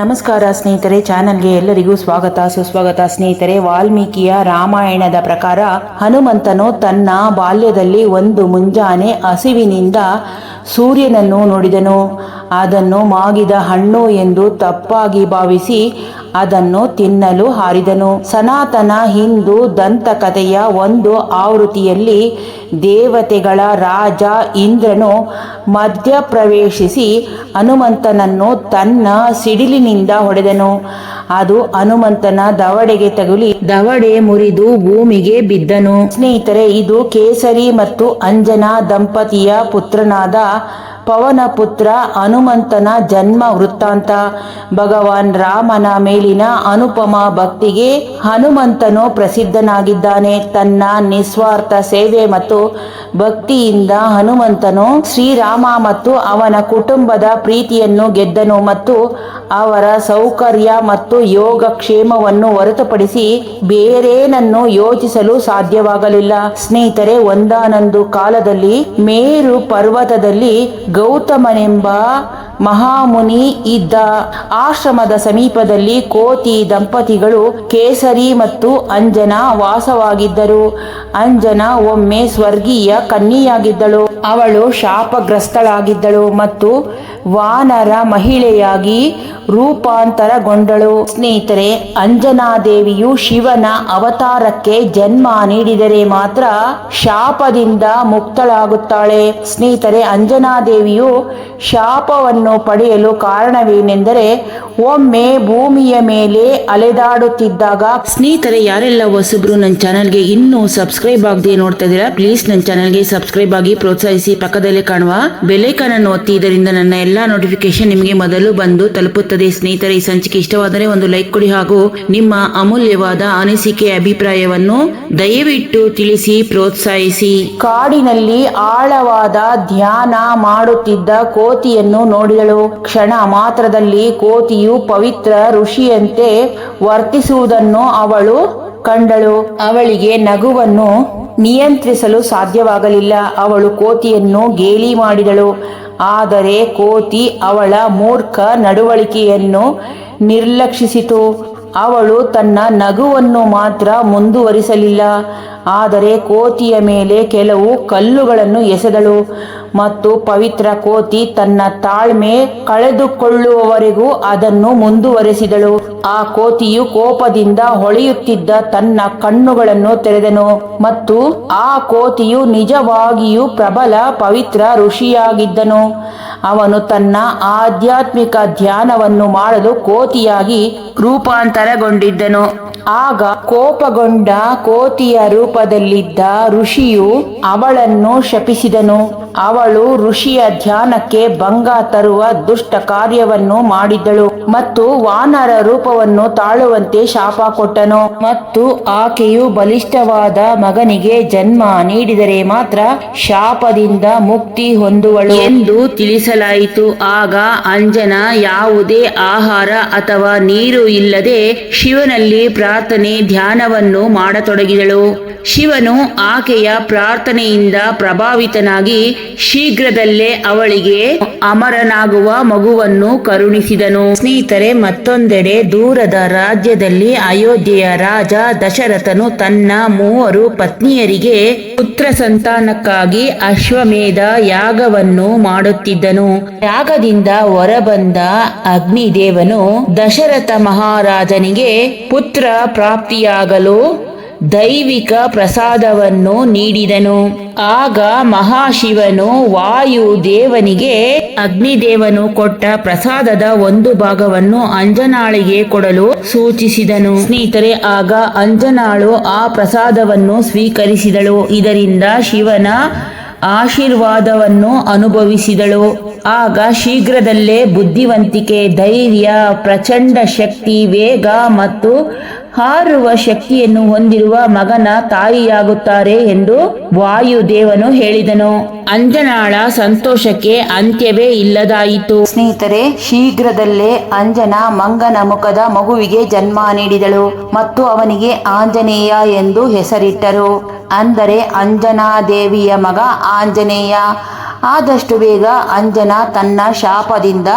ನಮಸ್ಕಾರ ಸ್ನೇಹಿತರೆ, ಚಾನೆಲ್ಗೆ ಎಲ್ಲರಿಗೂ ಸ್ವಾಗತ. ಸುಸ್ವಾಗತ ಸ್ನೇಹಿತರೆ, ವಾಲ್ಮೀಕಿಯ ರಾಮಾಯಣದ ಪ್ರಕಾರ ಹನುಮಂತನು ತನ್ನ ಬಾಲ್ಯದಲ್ಲಿ ಒಂದು ಮುಂಜಾನೆ ಹಸಿವಿನಿಂದ ಸೂರ್ಯನನ್ನು ನೋಡಿದನು. ಅದನ್ನು ಮಾಗಿದ ಹಣ್ಣು ಎಂದು ತಪ್ಪಾಗಿ ಭಾವಿಸಿ ಅದನ್ನು ತಿನ್ನಲು ಹಾರಿದನು. ಸನಾತನ ಹಿಂದೂ ದಂತಕಥೆಯ ಒಂದು ಆವೃತ್ತಿಯಲ್ಲಿ ದೇವತೆಗಳ ರಾಜ ಇಂದ್ರನು ಮಧ್ಯಪ್ರವೇಶಿಸಿ ಹನುಮಂತನನ್ನು ತನ್ನ ಸಿಡಿಲಿನಿಂದ ಹೊಡೆದನು. ಅದು ಹನುಮಂತನ ದವಡೆಗೆ ತಗುಲಿ ದವಡೆ ಮುರಿದು ಭೂಮಿಗೆ ಬಿದ್ದನು. ಸ್ನೇಹಿತರೆ, ಇದು ಕೇಸರಿ ಮತ್ತು ಅಂಜನಾ ದಂಪತಿಯ ಪುತ್ರನಾದ ಪವನ ಪುತ್ರ ಹನುಮಂತನ ಜನ್ಮ ವೃತ್ತಾಂತ. ಭಗವಾನ್ ರಾಮನ ಮೇಲಿನ ಅನುಪಮ ಭಕ್ತಿಗೆ ಹನುಮಂತನು ಪ್ರಸಿದ್ಧನಾಗಿದ್ದಾನೆ. ತನ್ನ ನಿಸ್ವಾರ್ಥ ಸೇವೆ ಮತ್ತು ಭಕ್ತಿಯಿಂದ ಹನುಮಂತನು ಶ್ರೀರಾಮ ಮತ್ತು ಅವನ ಕುಟುಂಬದ ಪ್ರೀತಿಯನ್ನು ಗೆದ್ದನು ಮತ್ತು ಅವರ ಸೌಕರ್ಯ ಮತ್ತು ಯೋಗಕ್ಷೇಮವನ್ನು ಹೊರತುಪಡಿಸಿ ಬೇರೇನನ್ನು ಯೋಚಿಸಲು ಸಾಧ್ಯವಾಗಲಿಲ್ಲ. ಸ್ನೇಹಿತರೆ, ಒಂದಾನೊಂದು ಕಾಲದಲ್ಲಿ ಮೇರು ಪರ್ವತದಲ್ಲಿ ಗೌತಮನೆಂಬ ಮಹಾಮುನಿ ಇದ್ದ ಆಶ್ರಮದ ಸಮೀಪದಲ್ಲಿ ಕೋತಿ ದಂಪತಿಗಳು ಕೇಸರಿ ಮತ್ತು ಅಂಜನ ವಾಸವಾಗಿದ್ದರು. ಅಂಜನ ಒಮ್ಮೆ ಸ್ವರ್ಗೀಯ ಕನ್ನಿಯಾಗಿದ್ದಳು ಅವಳು ಶಾಪಗ್ರಸ್ತಳಾಗಿದ್ದಳು ಮತ್ತು ವಾನರ ಮಹಿಳೆಯಾಗಿ ರೂಪಾಂತರಗೊಂಡಳು. ಸ್ನೇಹಿತರೆ, ಅಂಜನಾದೇವಿಯು ಶಿವನ ಅವತಾರಕ್ಕೆ ಜನ್ಮ ನೀಡಿದರೆ ಮಾತ್ರ ಶಾಪದಿಂದ ಮುಕ್ತಳಾಗುತ್ತಾಳೆ. ಸ್ನೇಹಿತರೆ ಅಂಜನಾದೇವಿಯು ಶಾಪವನ್ನು ಪಡೆಯಲು ಕಾರಣವೇನೆಂದರೆ ಒಮ್ಮೆ ಭೂಮಿಯ ಮೇಲೆ ಅಲೆದಾಡುತ್ತಿದ್ದಾಗ ಸ್ನೇಹಿತರೆ ಯಾರೆಲ್ಲ ಹೊಸಬ್ರು ನನ್ನ ಚಾನಲ್ಗೆ ಇನ್ನೂ ಸಬ್ಸ್ಕ್ರೈಬ್ ಆಗದೆ ನೋಡ್ತಾ ಇದ್ದೀರಾ ಪ್ಲೀಸ್ ನನ್ನ ಚಾನಲ್ಗೆ ಸಬ್ಸ್ಕ್ರೈಬ್ ಆಗಿ ಪ್ರೋತ್ಸಾಹಿಸಿ. ಪಕ್ಕದಲ್ಲೇ ಕಾಣುವ ಬೆಲೈಕನ್ ಅನ್ನು ಒತ್ತಿ ಇದರಿಂದ ನನ್ನ ಎಲ್ಲಾ ನೋಟಿಫಿಕೇಶನ್ ನಿಮಗೆ ಮೊದಲು ಬಂದು ತಲುಪುತ್ತದೆ. ಸ್ನೇಹಿತರೆ ಈ ಸಂಚಿಕೆ ಇಷ್ಟವಾದರೆ ಒಂದು ಲೈಕ್ ಕೊಡಿ ಹಾಗೂ ನಿಮ್ಮ ಅಮೂಲ್ಯವಾದ ಅನಿಸಿಕೆ ಅಭಿಪ್ರಾಯವನ್ನು ದಯವಿಟ್ಟು ತಿಳಿಸಿ ಪ್ರೋತ್ಸಾಹಿಸಿ. ಕಾಡಿನಲ್ಲಿ ಆಳವಾದ ಧ್ಯಾನ ಮಾಡುತ್ತಿದ್ದ ಕೋತಿಯನ್ನು ನೋಡಿದಳು ಕ್ಷಣ ಮಾತ್ರದಲ್ಲಿ ಕೋತಿಯು ಪವಿತ್ರ ಋಷಿಯಂತೆ ವರ್ತಿಸುವುದನ್ನು ಅವಳು ಕಂಡಳು. ಅವಳಿಗೆ ನಗುವನ್ನು ನಿಯಂತ್ರಿಸಲು ಸಾಧ್ಯವಾಗಲಿಲ್ಲ. ಅವಳು ಕೋತಿಯನ್ನು ಗೇಲಿ ಮಾಡಿದಳು. ಆದರೆ ಕೋತಿ ಅವಳ ಮೂರ್ಖ ನಡವಳಿಕೆಯನ್ನು ನಿರ್ಲಕ್ಷಿಸಿತು. ಅವಳು ತನ್ನ ನಗುವನ್ನು ಮಾತ್ರ ಮುಂದುವರಿಸಲಿಲ್ಲ. ಆದರೆ ಕೋತಿಯ ಮೇಲೆ ಕೆಲವು ಕಲ್ಲುಗಳನ್ನು ಎಸೆದಳು. ಮತ್ತು ಪವಿತ್ರ ಕೋತಿ ತನ್ನ ತಾಳ್ಮೆ ಕಳೆದುಕೊಳ್ಳುವವರೆಗೂ ಅದನ್ನು ಮುಂದುವರೆಸಿದಳು. ಆ ಕೋತಿಯು ಕೋಪದಿಂದ ಹೊಳೆಯುತ್ತಿದ್ದ ತನ್ನ ಕಣ್ಣುಗಳನ್ನು ತೆರೆದನು. ಮತ್ತು ಆ ಕೋತಿಯು ನಿಜವಾಗಿಯೂ ಪ್ರಬಲ, ಪವಿತ್ರ ಋಷಿಯಾಗಿದ್ದನು. ಅವನು ತನ್ನ ಆಧ್ಯಾತ್ಮಿಕ ಧ್ಯಾನವನ್ನು ಮಾಡಲು ಕೋತಿಯಾಗಿ ರೂಪಾಂತರಗೊಂಡಿದ್ದನು. ಆಗ ಕೋಪಗೊಂಡ ಕೋತಿಯ ರೂಪದಲ್ಲಿದ್ದ ಋಷಿಯು ಅವಳನ್ನು ಶಪಿಸಿದನು. ಅವಳು ಋಷಿಯ ಧ್ಯಾನಕ್ಕೆ ಭಂಗ ತರುವ ದುಷ್ಟ ಕಾರ್ಯವನ್ನು ಮಾಡಿದಳು ಮತ್ತು ವಾನರ ರೂಪವನ್ನು ತಾಳುವಂತೆ ಶಾಪ ಕೊಟ್ಟನು. ಮತ್ತು ಆಕೆಯು ಬಲಿಷ್ಠವಾದ ಮಗನಿಗೆ ಜನ್ಮ ನೀಡಿದರೆ ಮಾತ್ರ ಶಾಪದಿಂದ ಮುಕ್ತಿ ಹೊಂದುವಳು ಎಂದು ತಿಳಿಸಲಾಯಿತು. ಆಗ ಅಂಜನ ಯಾವುದೇ ಆಹಾರ ಅಥವಾ ನೀರು ಇಲ್ಲದೆ ಶಿವನಲ್ಲಿ ಪ್ರಾರ್ಥನೆ ಧ್ಯಾನವನ್ನು ಮಾಡತೊಡಗಿದಳು. ಶಿವನು ಆಕೆಯ ಪ್ರಾರ್ಥನೆಯಿಂದ ಪ್ರಭಾವಿತನಾಗಿ ಶೀಘ್ರದಲ್ಲೇ ಅವಳಿಗೆ ಅಮರನಾಗುವ ಮಗುವನ್ನು ಕರುಣಿಸಿದನು. ಸ್ನೇಹಿತರೆ, ಮತ್ತೊಂದೆಡೆ ದೂರದ ರಾಜ್ಯದಲ್ಲಿ ಅಯೋಧ್ಯೆಯ ರಾಜ ದಶರಥನು ತನ್ನ ಮೂವರು ಪತ್ನಿಯರಿಗೆ ಪುತ್ರ ಸಂತಾನಕ್ಕಾಗಿ ಅಶ್ವಮೇಧ ಯಾಗವನ್ನು ಮಾಡುತ್ತಿದ್ದನು. ಯಾಗದಿಂದ ಹೊರಬಂದ ಅಗ್ನಿದೇವನು ದಶರಥ ಮಹಾರಾಜನಿಗೆ ಪುತ್ರ ಪ್ರಾಪ್ತಿಯಾಗಲು ದೈವಿಕ ಪ್ರಸಾದವನ್ನು ನೀಡಿದನು. ಆಗ ಮಹಾಶಿವನು ವಾಯು ದೇವನಿಗೆ ಅಗ್ನಿದೇವನು ಕೊಟ್ಟ ಪ್ರಸಾದದ ಒಂದು ಭಾಗವನ್ನು ಅಂಜನಾಳಿಗೆ ಕೊಡಲು ಸೂಚಿಸಿದನು. ಸ್ನೇಹಿತರೆ, ಆಗ ಅಂಜನಾಳು ಆ ಪ್ರಸಾದವನ್ನು ಸ್ವೀಕರಿಸಿದಳು. ಇದರಿಂದ ಶಿವನ ಆಶೀರ್ವಾದವನ್ನು ಅನುಭವಿಸಿದಳು. ಆಗ ಶೀಘ್ರದಲ್ಲೇ ಬುದ್ಧಿವಂತಿಕೆ, ಧೈರ್ಯ, ಪ್ರಚಂಡ ಶಕ್ತಿ, ವೇಗ ಮತ್ತು ಹಾರುವ ಶಕ್ತಿಯನ್ನು ಹೊಂದಿರುವ ಮಗನ ತಾಯಿಯಾಗುತ್ತಾರೆ ಎಂದು ವಾಯುದೇವನು ಹೇಳಿದನು. ಅಂಜನಾಳ ಸಂತೋಷಕ್ಕೆ ಅಂತ್ಯವೇ ಇಲ್ಲದಾಯಿತು. ಸ್ನೇಹಿತರೆ, ಶೀಘ್ರದಲ್ಲೇ ಅಂಜನ ಮಂಗನ ಮುಖದ ಮಗುವಿಗೆ ಜನ್ಮ ನೀಡಿದಳು ಮತ್ತು ಅವನಿಗೆ ಆಂಜನೇಯ ಎಂದು ಹೆಸರಿಟ್ಟರು. ಅಂದರೆ ಅಂಜನಾದೇವಿಯ ಮಗ ಆಂಜನೇಯ. ಆದಷ್ಟು ಬೇಗ ಅಂಜನಾ ತನ್ನ ಶಾಪದಿಂದ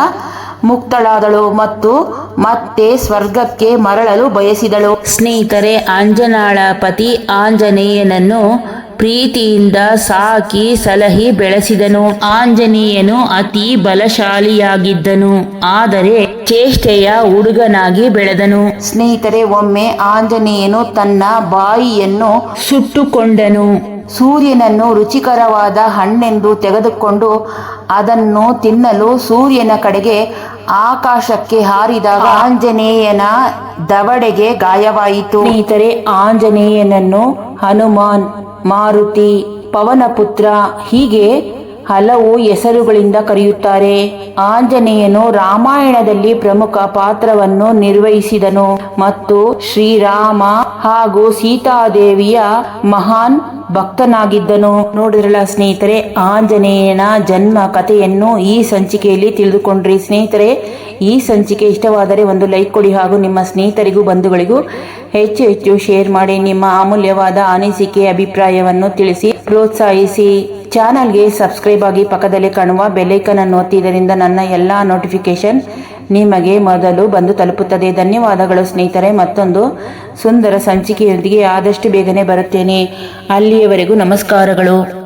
ಮುಕ್ತಳಾದಳು ಮತ್ತು ಮತ್ತೆ ಸ್ವರ್ಗಕ್ಕೆ ಮರಳಲು ಬಯಸಿದಳು. ಸ್ನೇಹಿತರೆ ಆಂಜನಾಳ ಪತಿ ಆಂಜನೇಯನನ್ನು ಪ್ರೀತಿಯಿಂದ ಸಾಕಿ ಸಲಹಿ ಬೆಳೆಸಿದನು. ಆಂಜನೇಯನು ಅತಿ ಬಲಶಾಲಿಯಾಗಿದ್ದನು ಆದರೆ ಚೇಷ್ಟೆಯ ಹುಡುಗನಾಗಿ ಬೆಳೆದನು. ಸ್ನೇಹಿತರೆ ಒಮ್ಮೆ ಆಂಜನೇಯನು ತನ್ನ ಬಾಯಿಯನ್ನು ಸುಟ್ಟುಕೊಂಡನು. ಸೂರ್ಯನನ್ನು ರುಚಿಕರವಾದ ಹಣ್ಣೆಂದು ತೆಗೆದುಕೊಂಡು ಅದನ್ನು ತಿನ್ನಲು ಸೂರ್ಯನ ಕಡೆಗೆ ಆಕಾಶಕ್ಕೆ ಹಾರಿದಾಗ ಆಂಜನೇಯನ ದವಡೆಗೆ ಗಾಯವಾಯಿತು. ಸ್ನೇಹಿತರೆ ಆಂಜನೇಯನನ್ನು ಹನುಮಾನ್ ಮಾರುತಿ ಪವನಪುತ್ರ ಹೀಗೆ ಹಲವು ಹೆಸರುಗಳಿಂದ ಕರೆಯುತ್ತಾರೆ. ಆಂಜನೇಯನು ರಾಮಾಯಣದಲ್ಲಿ ಪ್ರಮುಖ ಪಾತ್ರವನ್ನು ನಿರ್ವಹಿಸಿದನು ಮತ್ತು ಶ್ರೀರಾಮ ಹಾಗೂ ಸೀತಾದೇವಿಯ ಮಹಾನ್ ಭಕ್ತನಾಗಿದ್ದನು. ನೋಡಿದ್ರಲ್ಲ ಸ್ನೇಹಿತರೆ, ಆಂಜನೇಯನ ಜನ್ಮ ಕಥೆಯನ್ನು ಈ ಸಂಚಿಕೆಯಲ್ಲಿ ತಿಳಿದುಕೊಂಡ್ರಿ. ಸ್ನೇಹಿತರೆ, ಈ ಸಂಚಿಕೆ ಇಷ್ಟವಾದರೆ ಒಂದು ಲೈಕ್ ಕೊಡಿ ಹಾಗೂ ನಿಮ್ಮ ಸ್ನೇಹಿತರಿಗೂ, ಬಂಧುಗಳಿಗೂ ಹೆಚ್ಚು ಹೆಚ್ಚು ಶೇರ್ ಮಾಡಿ ನಿಮ್ಮ ಅಮೂಲ್ಯವಾದ ಅನಿಸಿಕೆ, ಅಭಿಪ್ರಾಯವನ್ನು ತಿಳಿಸಿ ಪ್ರೋತ್ಸಾಹಿಸಿ. ಚಾನಲ್ಗೆ ಸಬ್ಸ್ಕ್ರೈಬ್ ಆಗಿ ಪಕ್ಕದಲ್ಲಿ ಕಾಣುವ ಬೆಲ್ಲೈಕನ್ ಅನ್ನು ಒತ್ತಿದ್ದರಿಂದ ನನ್ನ ಎಲ್ಲ ನೋಟಿಫಿಕೇಶನ್ ನಿಮಗೆ ಮೊದಲು ಬಂದು ತಲುಪುತ್ತದೆ. ಧನ್ಯವಾದಗಳು ಸ್ನೇಹಿತರೆ. ಮತ್ತೊಂದು ಸುಂದರ ಸಂಚಿಕೆಯೊಂದಿಗೆ ಆದಷ್ಟು ಬೇಗನೆ ಬರುತ್ತೇನೆ. ಅಲ್ಲಿಯವರೆಗೂ ನಮಸ್ಕಾರಗಳು.